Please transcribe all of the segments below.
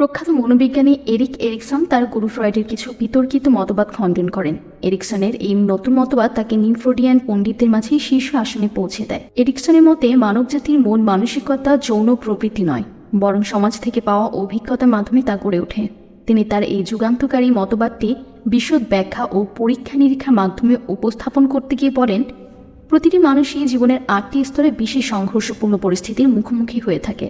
প্রখ্যাত মনোবিজ্ঞানী Eric Ericsson তার গুরু ফ্রয়েডের কিছু বিতর্কিত মতবাদ খণ্ডন করেন। এরিকসনের এই নতুন মতবাদ তাকে নিউফ্রোডিয়ান পণ্ডিতদের মাঝে শীর্ষ আসনে পৌঁছে দেয়। এরিকসনের মতে, মানবজাতির মন মানসিকতা যৌন প্রবৃত্তি নয়, বরং সমাজ থেকে পাওয়া অভিজ্ঞতার মাধ্যমে তা গড়ে ওঠে। তিনি তার এই যুগান্তকারী মতবাদটি বিশদ ব্যাখ্যা ও পরীক্ষা নিরীক্ষার মাধ্যমে উপস্থাপন করতে গিয়ে বলেন, প্রতিটি মানুষই জীবনের আটটি স্তরে বিশেষ সংঘর্ষপূর্ণ পরিস্থিতির মুখোমুখি হয়ে থাকে।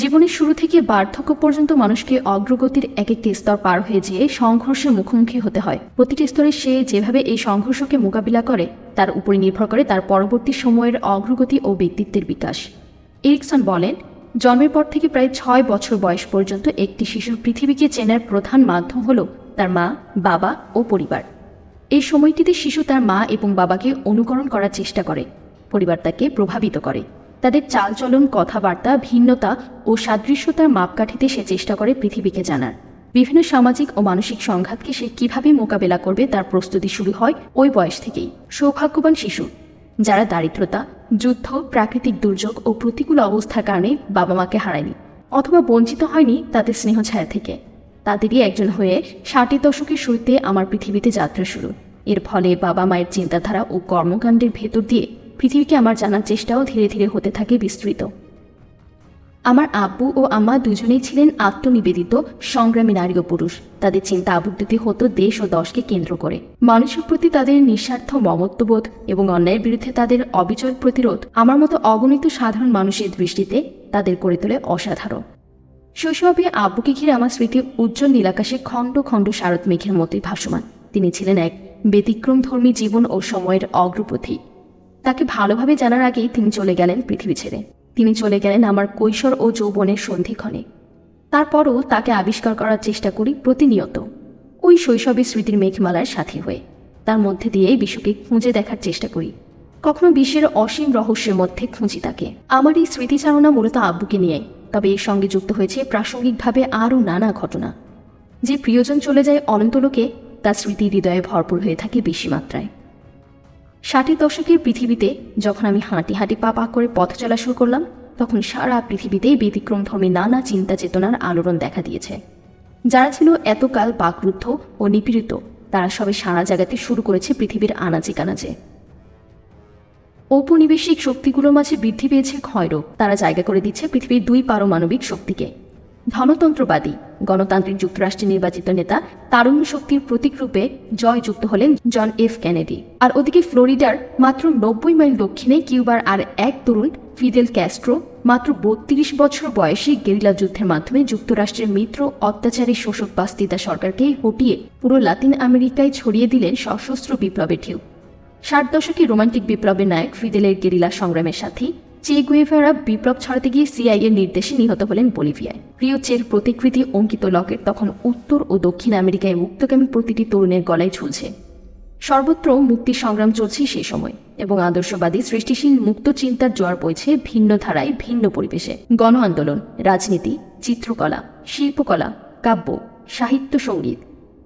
জীবনের শুরু থেকে বার্ধক্য পর্যন্ত মানুষকে অগ্রগতির এক একটি স্তর পার হয়ে যেয়ে সংঘর্ষের মুখোমুখি হতে হয়। প্রতিটি স্তরে সে যেভাবে এই সংঘর্ষকে মোকাবিলা করে, তার উপরে নির্ভর করে তার পরবর্তী সময়ের অগ্রগতি ও ব্যক্তিত্বের বিকাশ। এরিকসন বলেন, জন্মের পর থেকে প্রায় ছয় বছর বয়স পর্যন্ত একটি শিশুর পৃথিবীকে চেনার প্রধান মাধ্যম হল তার মা, বাবা ও পরিবার। এই সময়টিতে শিশু তার মা এবং বাবাকে অনুকরণ করার চেষ্টা করে, পরিবার তাকে প্রভাবিত করে। তাদের চালচলন কথাবার্তা, ভিন্নতা ও সাদৃশ্যতার মাপকাঠিতে সে চেষ্টা করে পৃথিবীকে জানার। বিভিন্ন সামাজিক ও মানসিক সংঘাতকে সে কীভাবে মোকাবেলা করবে তার প্রস্তুতি শুরু হয় ওই বয়স থেকেই। সৌভাগ্যবান শিশু, যারা দারিদ্রতা, যুদ্ধ, প্রাকৃতিক দুর্যোগ ও প্রতিকূল অবস্থার কারণে বাবা মাকে হারায়নি অথবা বঞ্চিত হয়নি তাদের স্নেহ ছায়া থেকে। তাদেরই একজন হয়ে ষাটের দশকের শুরুতে আমার পৃথিবীতে যাত্রা শুরু। এর ফলে বাবা মায়ের চিন্তাধারা ও কর্মকাণ্ডের ভেতর দিয়ে পৃথিবীকে আমার জানার চেষ্টাও ধীরে ধীরে হতে থাকে বিস্তৃত। আমার আব্বু ও আম্মা দুজনেই ছিলেন আত্মনিবেদিত, সংগ্রামী নারী ও পুরুষ। তাদের চিন্তা আবদ্ধতি হতো দেশ ও দশকে কেন্দ্র করে। মানুষের প্রতি তাদের নিঃস্বার্থ মমত্ববোধ এবং অন্যায়ের বিরুদ্ধে তাদের অবিচল প্রতিরোধ আমার মতো অগণিত সাধারণ মানুষের দৃষ্টিতে তাদের করে তোলে অসাধারণ। শৈশবে আব্বুকে ঘিরে আমার স্মৃতি উজ্জ্বল নীলাকাশে খণ্ড খণ্ড শারদ মেঘের মতোই ভাসমান। তিনি ছিলেন এক ব্যতিক্রমধর্মী জীবন ও সময়ের অগ্রপথী। তাকে ভালোভাবে জানার আগেই তিনি চলে গেলেন পৃথিবী ছেড়ে। তিনি চলে গেলেন আমার কৈশোর ও যৌবনের সন্ধিক্ষণে। তারপরও তাকে আবিষ্কার করার চেষ্টা করি প্রতিনিয়ত। ওই শৈশবের স্মৃতির মেঘমালার সাথী হয়ে। তার মধ্যে দিয়েই বিশ্বকে খুঁজে দেখার চেষ্টা করি। কখনো বিশ্বের অসীম রহস্যের মধ্যে খুঁজি তাকে। আমার এই স্মৃতিচারণা মূলত আব্বুকে নিয়ে তবে এর সঙ্গে যুক্ত হয়েছে প্রাসঙ্গিকভাবে আরও নানা ঘটনা। যে প্রিয়জন চলে যায় অনন্তলোকে তার স্মৃতি হৃদয়ে ভরপুর হয়ে থাকে বেশি মাত্রায়। ষাটের দশকের পৃথিবীতে যখন আমি হাঁটি হাঁটি পা পা করে পথ চলা শুরু করলাম, তখন সারা পৃথিবীতেই ব্যতিক্রম ধর্মে নানা চিন্তা চেতনার আলোড়ন দেখা দিয়েছে। যারা ছিল এতকাল বাকরুদ্ধ ও নিপীড়িত, তারা সবে সারা জায়গাতে শুরু করেছে পৃথিবীর আনাচে কানাচে ঔপনিবেশিক শক্তিগুলোর মাঝে বৃদ্ধি পেয়েছে ক্ষয়রোগ। তারা জায়গা করে দিচ্ছে পৃথিবীর দুই পারমাণবিক শক্তিকে। ধনতন্ত্রবাদী। গণতান্ত্রিক যুক্তরাষ্ট্রের নির্বাচিত নেতা তারুণ্য শক্তির প্রতীকরূপে জয়যুক্ত হলেন জন এফ কেনেডি। আর ওদিকে ফ্লোরিডার মাত্র নব্বই মাইল দক্ষিণে কিউবার আর এক তরুণ ফিদেল ক্যাস্ট্রো মাত্র বত্রিশ বছর বয়সে গেরিলা যুদ্ধের মাধ্যমে যুক্তরাষ্ট্রের মিত্র, অত্যাচারী শোষক বাস্তিতা সরকারকে হটিয়ে পুরো লাতিন আমেরিকায় ছড়িয়ে দিলেন সশস্ত্র বিপ্লবের ঢেউ। ষাট দশকে রোমান্টিক বিপ্লবের নায়ক ফিদেলের গেরিলা সংগ্রামের সাথে চে গুয়েভারা বিপ্লব ছড়াতে গিয়ে সিআইএর নির্দেশে নিহত হলেন বলিভিয়ায়। প্রিয় চের প্রতিকৃতি অঙ্কিত লকেট তখন উত্তর ও দক্ষিণ আমেরিকায় মুক্তকামী প্রতিটি তরুণের গলায় ঝুলছে। সর্বত্র মুক্তি সংগ্রাম চলছে সেই সময় এবং আদর্শবাদী, সৃষ্টিশীল, মুক্ত চিন্তার জোয়ার বইছে ভিন্ন ধারায়, ভিন্ন পরিবেশে। গণ আন্দোলন, রাজনীতি, চিত্রকলা, শিল্পকলা, কাব্য, সাহিত্য সংগীত,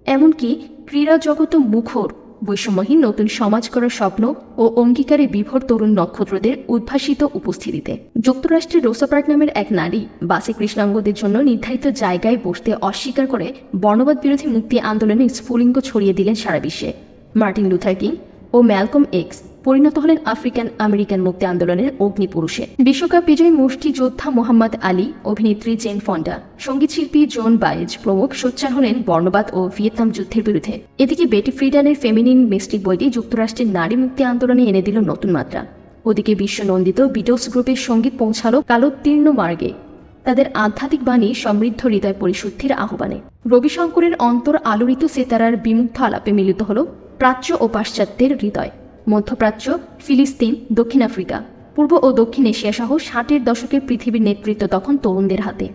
এমনকি ক্রীড়া জগত মুখর বৈষম্যহীন নতুন সমাজ করার স্বপ্ন ও অঙ্গীকারে বিভোর তরুণ নক্ষত্রদের উদ্ভাসিত উপস্থিতিতে। যুক্তরাষ্ট্রের রোসাপ্রাক নামের এক নারী বাসে কৃষ্ণাঙ্গদের জন্য নির্ধারিত জায়গায় বসতে অস্বীকার করে বর্ণবাদ বিরোধী মুক্তি আন্দোলনে স্ফুলিঙ্গ ছড়িয়ে দিলেন সারা বিশ্বে। মার্টিন লুথার কিং ও ম্যালকম এক্স পরিণত হলেন আফ্রিকান আমেরিকান মুক্তি আন্দোলনের অগ্নিপুরুষে বিশ্বকাপ বিজয়ী মুষ্টি যোদ্ধা মোহাম্মদ আলী, অভিনেত্রী জেন ফন্ডা, সঙ্গীতশিল্পী জোন বাইজ প্রমুখ সোচ্চার হলেন বর্ণবাদ ও ভিয়েতনাম যুদ্ধের বিরুদ্ধে। এদিকে বেটি ফ্রিডানের ফেমিনিন মিস্টিক বইটি যুক্তরাষ্ট্রের নারী মুক্তি আন্দোলনে এনে দিল নতুন মাত্রা। ওদিকে বিশ্বনন্দিত বিটলস গ্রুপের সংগীত পৌঁছালো কালোত্তীর্ণ মার্গে। তাদের আধ্যাত্মিক বাণী সমৃদ্ধ হৃদয় পরিশুদ্ধির আহ্বানে। রবিশঙ্করের অন্তর আলোড়িত সেতারার বিমুগ্ধ আলাপে মিলিত হল প্রাচ্য ও পাশ্চাত্যের হৃদয়। মধ্যপ্রাচ্য, ফিলিস্তিন, দক্ষিণ আফ্রিকা। পূর্ব ও দক্ষিণ এশিয়া সহ ষাটের দশকের পৃথিবীর নেতৃত্ব তখন তরুণদের হাতে।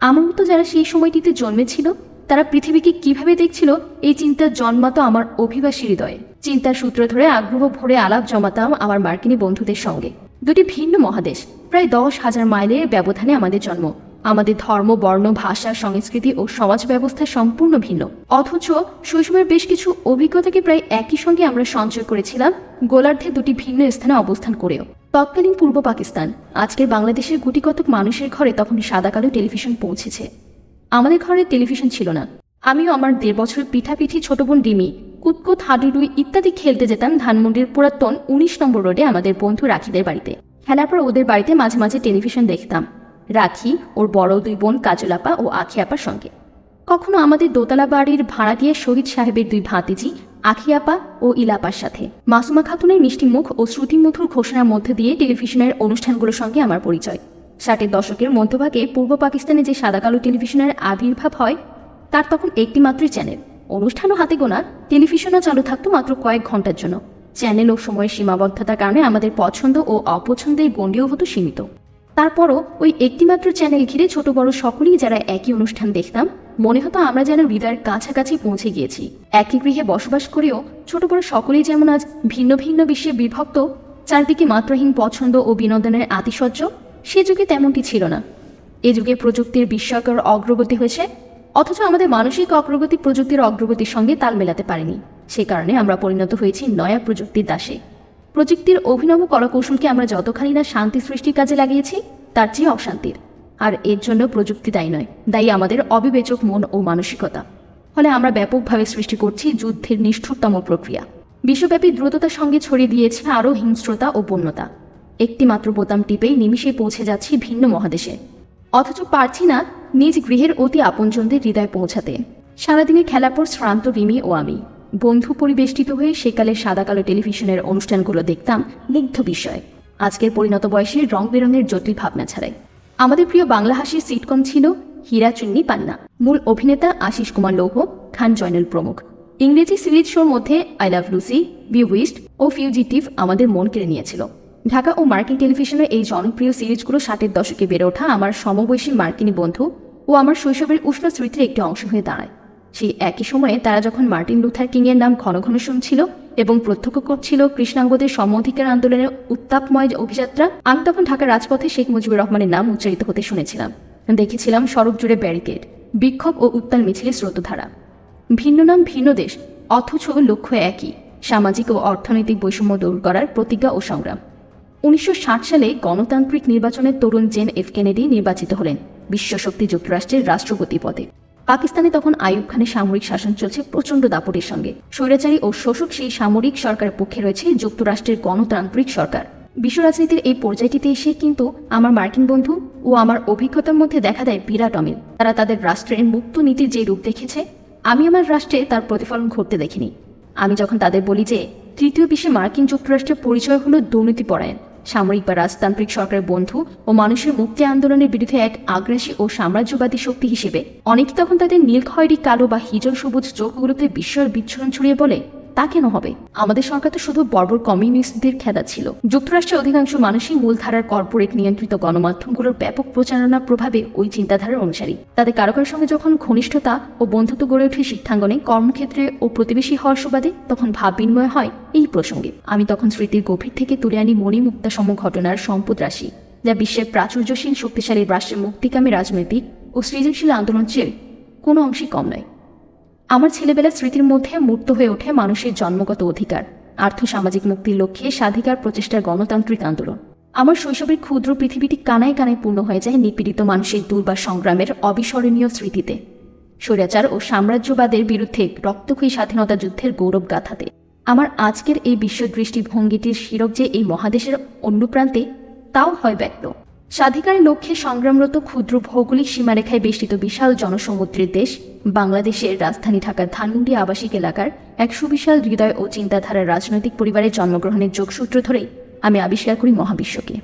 আমার মতো যারা সেই সময়টিতে জন্মেছিল, তারা পৃথিবীকে কীভাবে দেখছিল, এই চিন্তা জন্মাতো আমার অভিবাসী হৃদয়ে। চিন্তার সূত্র ধরে আগ্রহ ভরে আলাপ জমাতাম আমার মার্কিনী বন্ধুদের সঙ্গে। দুটি ভিন্ন মহাদেশ, প্রায় দশ হাজার মাইলের ব্যবধানে আমাদের জন্ম। আমাদের ধর্ম, বর্ণ, ভাষা, সংস্কৃতি ও সমাজ ব্যবস্থা সম্পূর্ণ ভিন্ন। অথচ শৈশবের বেশ কিছু অভিজ্ঞতাকে প্রায় একই সঙ্গে আমরা সঞ্চয় করেছিলাম, গোলার্ধে দুটি ভিন্ন স্থানে অবস্থান করেও। তৎকালীন পূর্ব পাকিস্তান, আজকের বাংলাদেশের গুটি কতক মানুষের ঘরে তখন সাদা কালো টেলিভিশন পৌঁছেছে। আমাদের ঘরে টেলিভিশন ছিল না। আমিও আমার দেড় বছর পিঠাপিঠি ছোট বোন ডিমি, কুতকুত, হাডুডুই ইত্যাদি খেলতে যেতাম ধানমন্ডির পুরাতন উনিশ নম্বর রোডে আমাদের বন্ধু রাখিদের বাড়িতে। খেলার পর ওদের বাড়িতে মাঝে মাঝে টেলিভিশন দেখতাম। রাখি, ওর বড় দুই বোন কাজলাপা ও আখি আপার সঙ্গে। কখনো আমাদের দোতলা বাড়ির ভাড়া দিয়ে শহীদ সাহেবের দুই ভাতিজি আখিয়াপা ও ইলাপার সাথে। মাসুমা খাতুনের মিষ্টি মুখ ও শ্রুতিমধুর ঘোষণার মধ্যে দিয়ে টেলিভিশনের অনুষ্ঠানগুলোর সঙ্গে আমার পরিচয়। ষাটের দশকের মধ্যভাগে পূর্ব পাকিস্তানে যে সাদা কালো টেলিভিশনের আবির্ভাব হয়, তার তখন একটি মাত্রই চ্যানেল। অনুষ্ঠানও হাতে গোনা, টেলিভিশনও চালু থাকতো মাত্র কয়েক ঘণ্টার জন্য। চ্যানেল ও সময়ের সীমাবদ্ধতার কারণে আমাদের পছন্দ ও অপছন্দের গণ্ডিও হতো সীমিত। তারপরও ওই একটিমাত্র চ্যানেল ঘিরে ছোট বড় সকলেই যারা একই অনুষ্ঠান দেখতাম, মনে হতো আমরা যেন হৃদয়ের কাছাকাছি পৌঁছে গিয়েছি। একই গৃহে বসবাস করেও ছোট বড় সকলেই যেমন আজ ভিন্ন ভিন্ন বিশ্বে বিভক্ত, চারদিকে মাত্রাহীন পছন্দ ও বিনোদনের আতিশয্য, সে যুগে তেমনটি ছিল না। এ যুগে প্রযুক্তির বিস্ময়কর অগ্রগতি হয়েছে, অথচ আমাদের মানসিক অগ্রগতি প্রযুক্তির অগ্রগতির সঙ্গে তাল মেলাতে পারেনি। সে কারণে আমরা পরিণত হয়েছি নয়া প্রযুক্তির দাসে। প্রযুক্তির অভিনব কলাকৌশলকে আমরা যতখানি না শান্তি সৃষ্টির কাজে লাগিয়েছি, তার চেয়ে অশান্তির। আর এর জন্য প্রযুক্তি দায়ী নয়, দায়ী আমাদের অবিবেচক মন ও মানসিকতা। ফলে আমরা ব্যাপকভাবে সৃষ্টি করছি যুদ্ধের নিষ্ঠুরতম প্রক্রিয়া। বিশ্বব্যাপী দ্রুততার সঙ্গে ছড়িয়ে দিয়েছে আরও হিংস্রতা ও বন্যতা একটি মাত্র বোতাম টিপেই নিমিষে পৌঁছে যাচ্ছি ভিন্ন মহাদেশে। অথচ পারছি না নিজ গৃহের অতি আপনজনদের হৃদয় পৌঁছাতে। সারাদিনে খেলার পর শ্রান্ত রিমি ও আমি। বন্ধু পরিবেষ্টিত হয়ে সেকালে সাদা কালো টেলিভিশনের অনুষ্ঠানগুলো দেখতাম মুগ্ধ বিষয় আজকের পরিণত বয়সে রং বেরঙের জটিল ভাবনা ছাড়াই। আমাদের প্রিয় বাংলা হাসির সিটকম ছিল হীরা চুন্নি পান্না। মূল অভিনেতা আশিস কুমার লৌহ, খান জয়নুল প্রমুখ। ইংরেজি সিরিজ শোর মধ্যে I love Lucy, B wished ও ফিউজিটিভ আমাদের মন কেড়ে নিয়েছিল। ঢাকা ও মার্কিন টেলিভিশনের এই জনপ্রিয় সিরিজগুলো ষাটের দশকে বেড়ে ওঠা আমার সমবয়সী মার্কিনী বন্ধু ও আমার শৈশবের উষ্ণ স্মৃতির একটি অংশ হয়ে দাঁড়ায়। সেই একই সময়ে তারা যখন মার্টিন লুথার কিংয়ের নাম ঘন ঘন শুনছিল এবং প্রত্যক্ষ করছিল কৃষ্ণাঙ্গদের সম অধিকার আন্দোলনের উত্তাপময় অভিযাত্রা, আমি তখন ঢাকার রাজপথে শেখ মুজিবুর রহমানের নাম উচ্চারিত হতে শুনেছিলাম। দেখেছিলাম সড়ক জুড়ে ব্যারিকেড, বিক্ষোভ ও উত্তাল মিছিলের স্রোতধারা। ভিন্ন নাম, ভিন্ন দেশ, অথচ লক্ষ্য একই, সামাজিক ও অর্থনৈতিক বৈষম্য দূর করার প্রতিজ্ঞা ও সংগ্রাম। উনিশশো ষাট সালে গণতান্ত্রিক নির্বাচনে তরুণ জেন এফ কেনেডি নির্বাচিত হলেন, বিশ্বশক্তি যুক্তরাষ্ট্রের রাষ্ট্রপতি পদে। পাকিস্তানে তখন আইয়ুব খানের সামরিক শাসন চলছে প্রচণ্ড দাপটের সঙ্গে। স্বৈরাচারী ও শোষক সেই সামরিক সরকারের পক্ষে রয়েছে যুক্তরাষ্ট্রের গণতান্ত্রিক সরকার। বিশ্ব রাজনীতির এই পর্যায়টিতে এসে কিন্তু আমার মার্কিন বন্ধু ও আমার অভিজ্ঞতার মধ্যে দেখা দেয় বিরাট অমিল। তারা তাদের রাষ্ট্রের মুক্ত নীতির যে রূপ দেখেছে, আমি আমার রাষ্ট্রে তার প্রতিফলন ঘটতে দেখিনি। আমি যখন তাদের বলি যে, তৃতীয় বিশ্বে মার্কিন যুক্তরাষ্ট্রের পরিচয় হলো দুর্নীতিপরায়ণ সামরিক বা রাজতান্ত্রিক সরকারের বন্ধু ও মানুষের মুক্তি আন্দোলনের বিরুদ্ধে এক আগ্রাসী ও সাম্রাজ্যবাদী শক্তি হিসেবে অনেকে তখন তাদের নীল খয়েরি কালো বা হিজল সবুজ চোখগুলোতে বিস্ময়ের বিচ্ছরণ ছড়িয়ে বলে। তা কেন হবে? আমাদের সরকার তো শুধু বর্বর কমিউনিস্টদের খেদা ছিল। যুক্তরাষ্ট্রের অধিকাংশ মানুষই মূলধারার কর্পোরেট নিয়ন্ত্রিত গণমাধ্যমগুলোর ব্যাপক প্রচারণার প্রভাবে ওই চিন্তাধারার অনুসারী। তাদের কারও কারোর সঙ্গে যখন ঘনিষ্ঠতা ও বন্ধুত্ব গড়ে ওঠে শিক্ষাঙ্গনে, কর্মক্ষেত্রে ও প্রতিবেশী হওয়ার সুবাদে তখন ভাব বিনিময় হয় এই প্রসঙ্গে। আমি তখন স্মৃতির গভীর থেকে তুলে আনি মণিমুক্তা সম ঘটনার সম্পদ রাশি, যা বিশ্বের প্রাচুর্যশীল, শক্তিশালী, রাষ্ট্রের মুক্তিকামী রাজনৈতিক ও সৃজনশীল আন্দোলন চেয়ে কোনো অংশই কম নয়। আমার ছেলেবেলার স্মৃতির মধ্যে মূর্ত হয়ে ওঠে মানুষের জন্মগত অধিকার আর্থ সামাজিক মুক্তির লক্ষ্যে স্বাধিকার প্রচেষ্টার গণতান্ত্রিক আন্দোলন। আমার শৈশবের ক্ষুদ্র পৃথিবীটি কানায় কানায় পূর্ণ হয়ে যায় নিপীড়িত মানুষের দুর্বার সংগ্রামের অবিস্মরণীয় স্মৃতিতে। স্বৈরাচার ও সাম্রাজ্যবাদের বিরুদ্ধে রক্তক্ষয়ী স্বাধীনতা যুদ্ধের গৌরব গাথাতে। আমার আজকের এই বিশ্ব দৃষ্টিভঙ্গিটির শিরক যে এই মহাদেশের অন্য প্রান্তে তাও হয় ব্যক্ত স্বাধিকারের লক্ষ্যে সংগ্রামরত ক্ষুদ্র ভৌগোলিক সীমারেখায় বেষ্টিত বিশাল জনসমুদ্রের দেশ, বাংলাদেশের রাজধানী ঢাকার ধানমন্ডি আবাসিক এলাকার এক সুবিশাল হৃদয় ও চিন্তাধারার রাজনৈতিক পরিবারের জন্মগ্রহণের যোগসূত্র ধরেই আমি আবিষ্কার করি মহাবিশ্বকে।